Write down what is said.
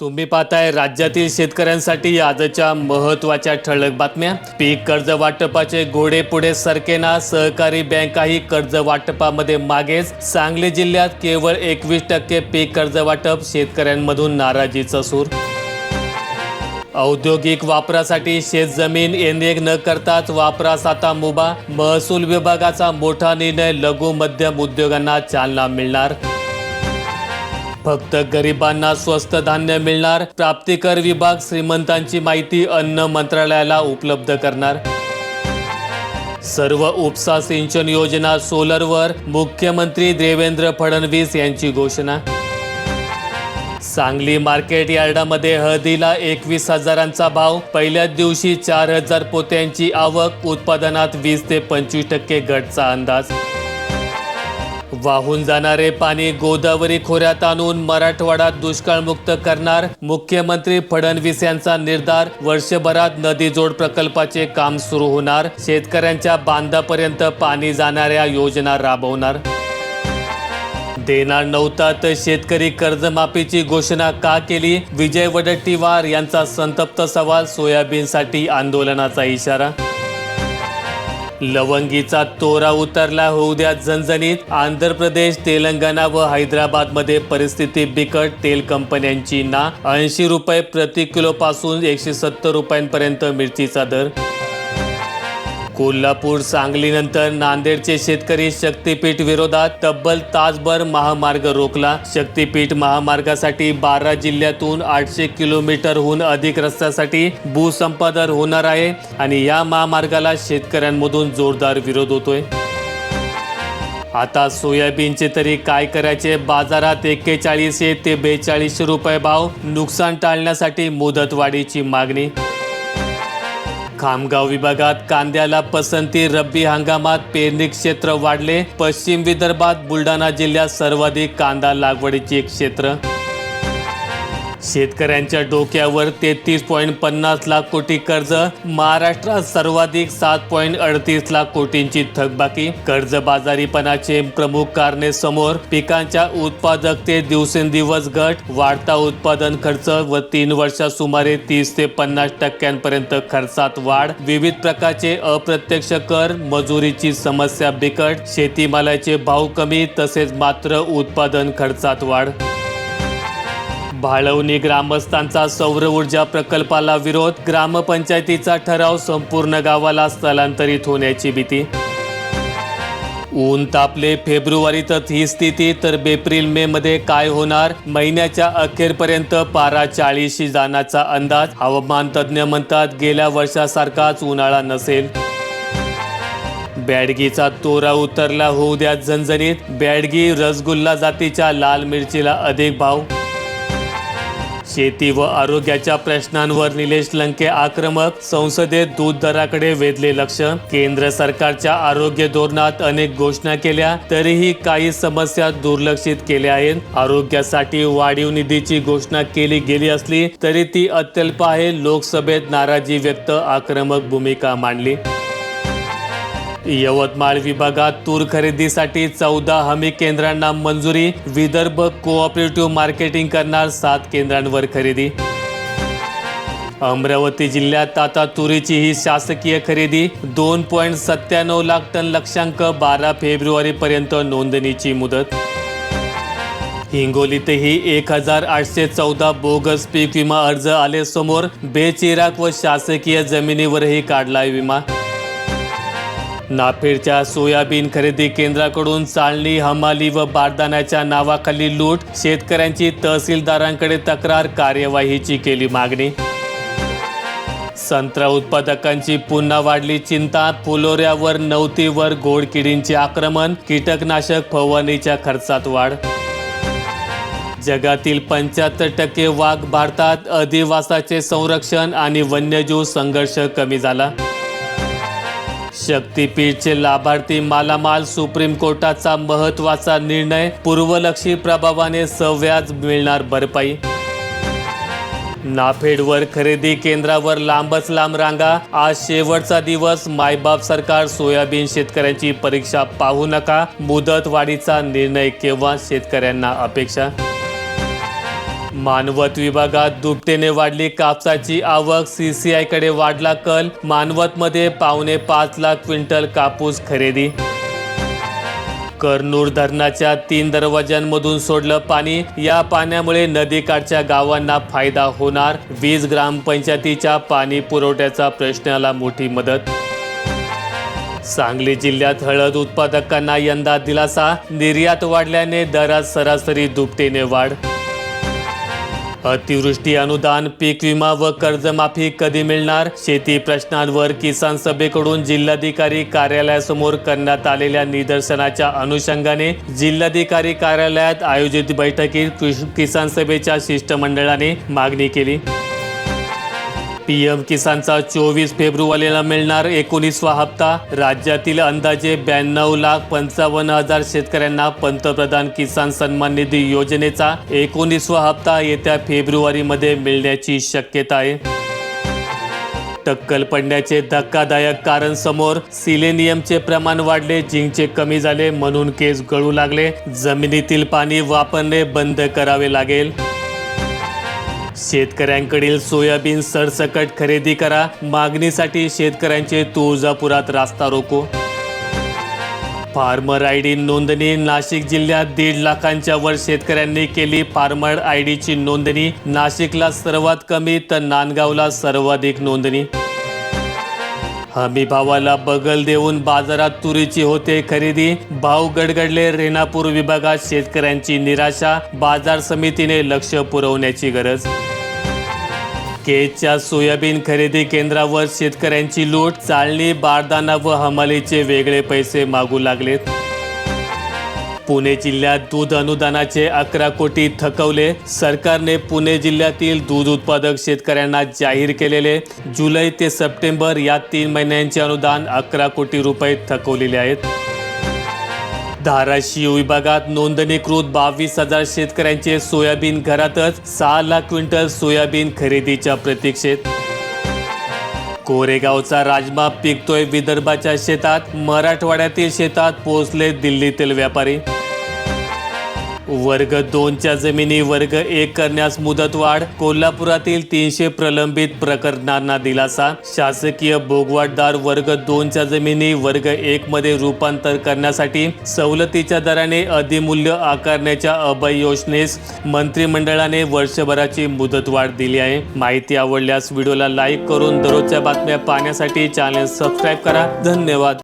तुम्ही पाहताय राज्यातील शेतकऱ्यांसाठी आजच्या महत्त्वाच्या ठळक बातम्या. पीक कर्ज वाटपाचे घोडे पुढे सरकेना सहकारी बँकाही कर्ज वाटपामध्ये मागेच. सांगली जिल्ह्यात केवळ एकवीस टक्के पीक कर्ज वाटप शेतकऱ्यांमधून नाराजीचा सूर. औद्योगिक वापरासाठी शेतजमीन एनेक न करताच वापरास आता मुभा. महसूल विभागाचा मोठा निर्णय लघु मध्यम उद्योगांना चालना मिळणार. फक्त गरिबांना स्वस्त धान्य मिळणार प्राप्तिकर विभाग श्रीमंतांची माहिती अन्न मंत्रालयाला उपलब्ध करणार. सर्व उपसा सिंचन योजना सोलरवर मुख्यमंत्री देवेंद्र फडणवीस यांची घोषणा. सांगली मार्केट यार्डामध्ये हळदीला एकवीस हजारांचा भाव पहिल्याच दिवशी चार हजार पोत्यांची आवक उत्पादनात वीस ते पंचवीस टक्के घटचा अंदाज. वाहून जाणारे पाणी गोदावरी खोऱ्यात आणून मराठवाडा दुष्काळमुक्त करणार मुख्यमंत्री फडणवीस यांचा निर्धार वर्षभरात नदी जोड प्रकल्पाचे काम सुरू होणार शेतकऱ्यांच्या बांधापर्यंत पाणी जाणाऱ्या योजना राबवणार. देणार नव्हता तर शेतकरी कर्जमाफीची घोषणा का केली? विजय वडट्टीवार यांचा संतप्त सवाल सोयाबीनसाठी आंदोलनाचा इशारा लवंगीचा तोरा उतरला होऊ द्या झणझणीत. आंध्र प्रदेश तेलंगणा व हैदराबादमध्ये परिस्थिती बिकट. तेल कंपन्यांची ना ऐंशी रुपये प्रति किलो पासून एकशे सत्तर रुपयांपर्यंत मिरचीचा दर कोल्हापूर सांगलीनंतर नांदेडचे शेतकरी शक्तीपीठ विरोधात तब्बल तासभर महामार्ग रोखला. शक्तीपीठ महामार्गासाठी बारा जिल्ह्यातून आठशे किलोमीटरहून अधिक रस्त्यासाठी भूसंपादन होणार आहे आणि या महामार्गाला शेतकऱ्यांमधून जोरदार विरोध होतोय. आता सोयाबीनचे तरी काय करायचे? बाजारात एक्केचाळीसशे ते बेचाळीसशे रुपये भाव. नुकसान टाळण्यासाठी मुदतवाढीची मागणी खामगाव विभागात कांद्याला पसंती रब्बी हंगामात पेरणी क्षेत्र वाढले. पश्चिम विदर्भात बुलढाणा जिल्ह्यात सर्वाधिक कांदा लागवडीचे क्षेत्र शेतकऱ्यांच्या डोक्यावर तेहतीस पॉईंट पन्नास लाख कोटी कर्ज महाराष्ट्रात सर्वाधिक सात पॉईंट अडतीस लाख कोटींची थकबाकी. कर्जबाजारीपणाचे प्रमुख कारणे समोर पिकांच्या उत्पादकते दिवसेंदिवस घट वाढता उत्पादन खर्च व तीन वर्षात सुमारे तीस ते पन्नास टक्क्यांपर्यंत खर्चात वाढ. विविध प्रकारचे अप्रत्यक्ष कर मजुरीची समस्या बिकट शेतीमालाचे भाव कमी तसेच मात्र उत्पादन खर्चात वाढ. भाळवणी ग्रामस्थांचा सौर ऊर्जा प्रकल्पाला विरोध ग्रामपंचायतीचा ठराव संपूर्ण गावाला स्थलांतरित होण्याची भीती. ऊन तापले फेब्रुवारीतच ही स्थिती तर एप्रिल मे मध्ये काय होणार? महिन्याच्या अखेरपर्यंत पारा चाळीशी जाण्याचा अंदाज. हवामान तज्ज्ञ म्हणतात गेल्या वर्षासारखाच उन्हाळा नसेल. बॅडगीचा तोरा उतरला होऊ द्या झणझणीत. बॅडगी रसगुल्ला जातीच्या लाल मिरचीला अधिक भाव. शेती व आरोग्याच्या प्रश्नांवर निलेश लंके आक्रमक संसदेत दूध दराकडे वेधले लक्ष. केंद्र सरकारच्या आरोग्य धोरणात अनेक घोषणा केल्या तरीही काही समस्या दुर्लक्षित केल्या आहेत. आरोग्यासाठी वाढीव निधीची घोषणा केली गेली असली तरी ती अत्यल्प आहे. लोकसभेत नाराजी व्यक्त आक्रमक भूमिका मांडली. यवतमाळ विभागात तूर खरेदीसाठी चौदा हमी केंद्रांना मंजुरी विदर्भ कोऑपरेटिव्ह मार्केटिंग करणार सात केंद्रांवर खरेदी. अमरावती जिल्ह्यात आता तुरीची ही शासकीय खरेदी दोन पॉईंट सत्त्याण्णव लाख टन लक्षांक बारा फेब्रुवारीपर्यंत नोंदणीची मुदत. हिंगोलीतही एक हजार आठशे चौदा बोगस पीक विमा अर्ज आले समोर बेचिराक व शासकीय जमिनीवरही काढलाय विमा. नाफेडच्या सोयाबीन खरेदी केंद्राकडून चालणी हमाली व बारदाण्याच्या नावाखाली लूट शेतकऱ्यांची तहसीलदारांकडे तक्रार कार्यवाहीची केली मागणी. संत्रा उत्पादकांची पुन्हा वाढली चिंता फुलोऱ्यावर नवतीवर घोडकिडींचे आक्रमण कीटकनाशक फवारणीच्या खर्चात वाढ. जगातील पंच्याहत्तर टक्के वाघ भारतात अधिवासाचे संरक्षण आणि वन्यजीव संघर्ष कमी झाला. शक्तीपीठचे लाभार्थी मालामाल सुप्रीम कोर्टाचा महत्त्वाचा निर्णय. पूर्वलक्षी प्रभावाने सव्याज मिळणार भरपाई. नाफेडवर खरेदी केंद्रावर लांबच लांब रांगा. आज शेवटचा दिवस. मायबाप सरकार सोयाबीन शेतकऱ्यांची परीक्षा पाहू नका. मुदत वाढीचा निर्णय केव्हा? शेतकऱ्यांना अपेक्षा मानवत विभागात दुपटीने वाढली कापसाची आवक. सीसीआयकडे वाढला कल. मानवतमध्ये पावणे पाच लाख क्विंटल कापूस खरेदी. करनूर धरणाच्या तीन दरवाज्यांमधून सोडलं पाणी. या पाण्यामुळे नदीकाठच्या गावांना फायदा होणार. वीज ग्रामपंचायतीच्या पाणी पुरवठ्याचा प्रश्नाला मोठी मदत. सांगली जिल्ह्यात हळद उत्पादकांना यंदा दिलासा. निर्यात वाढल्याने दरात सरासरी दुपटीने वाढ. अतिवृष्टी अनुदान पीक विमा व कर्जमाफी कधी मिळणार? शेती प्रश्नांवर किसान सभेकडून जिल्हाधिकारी कार्यालयासमोर करण्यात आलेल्या निदर्शनाच्या अनुषंगाने जिल्हाधिकारी कार्यालयात आयोजित बैठकीत किसान सभेच्या शिष्टमंडळाने मागणी केली. पीएम किसानचा चोवीस फेब्रुवारीला मिळणार एकोणीसवा हप्ता. राज्यातील अंदाजे ब्याण्णव लाख पंचावन्न हजार शेतकऱ्यांना पंतप्रधान किसान सन्मान निधी योजनेचा एकोणीसवा हप्ता येत्या फेब्रुवारीमध्ये मिळण्याची शक्यता आहे. टक्कल पडण्याचे धक्कादायक कारण समोर सिलेनियमचे प्रमाण वाढले जिंकचे कमी झाले म्हणून केस गळू लागले. जमिनीतील पाणी वापरणे बंद करावे लागेल. शेतकऱ्यांकडील सोयाबीन सरसकट खरेदी करा. मागणीसाठी शेतकऱ्यांचे तुळजापुरात रास्ता रोको. फार्मर आय डी नोंदणी. नाशिक जिल्ह्यात दीड लाखांच्या वर शेतकऱ्यांनी केली फार्मर आय डीची नोंदणी. नाशिकला सर्वात कमी तर नांदगावला सर्वाधिक नोंदणी. हमी भावाला बगल देऊन बाजारात तुरीची होते खरेदी. भाव गडगडले रेणापूर विभागात शेतकऱ्यांची निराशा. बाजार समितीने लक्ष पुरवण्याची गरज. केजच्या सोयाबीन खरेदी केंद्रावर शेतकऱ्यांची लूट. चालणी बारदाना व हमालीचे वेगळे पैसे मागू लागलेत. पुणे जिल्ह्यात दूध अनुदानाचे अकरा कोटी थकवले. सरकारने पुणे जिल्ह्यातील दूध उत्पादक शेतकऱ्यांना जाहीर केलेले जुलै ते सप्टेंबर या तीन महिन्यांचे अनुदान अकरा कोटी रुपये थकवलेले आहेत. धाराशिव विभागात नोंदणीकृत बावीस हजार शेतकऱ्यांचे सोयाबीन घरातच सहा लाख क्विंटल सोयाबीन खरेदीच्या प्रतीक्षेत. कोरेगावचा राजमा पिकतोय विदर्भाच्या शेतात मराठवाड्यातील शेतात पोहोचले दिल्लीतील व्यापारी. वर्ग दोनच्या जमिनी वर्ग एक करण्यास मुदतवाढ कोल्हापुरातील तीनशे प्रलंबित प्रकरणांना दिलासा. शासकीय भोगवाटदार वर्ग दोनच्या जमिनी वर्ग एक मध्ये रूपांतर करण्यासाठी सवलतीच्या दराने अधिमूल्य आकारण्याच्या अभय योजनेस मंत्रिमंडळाने वर्षभराची मुदतवाढ दिली आहे. माहिती आवडल्यास व्हिडिओला लाईक करून दररोजच्या बातम्या पाहण्यासाठी चॅनल सबस्क्राईब करा. धन्यवाद.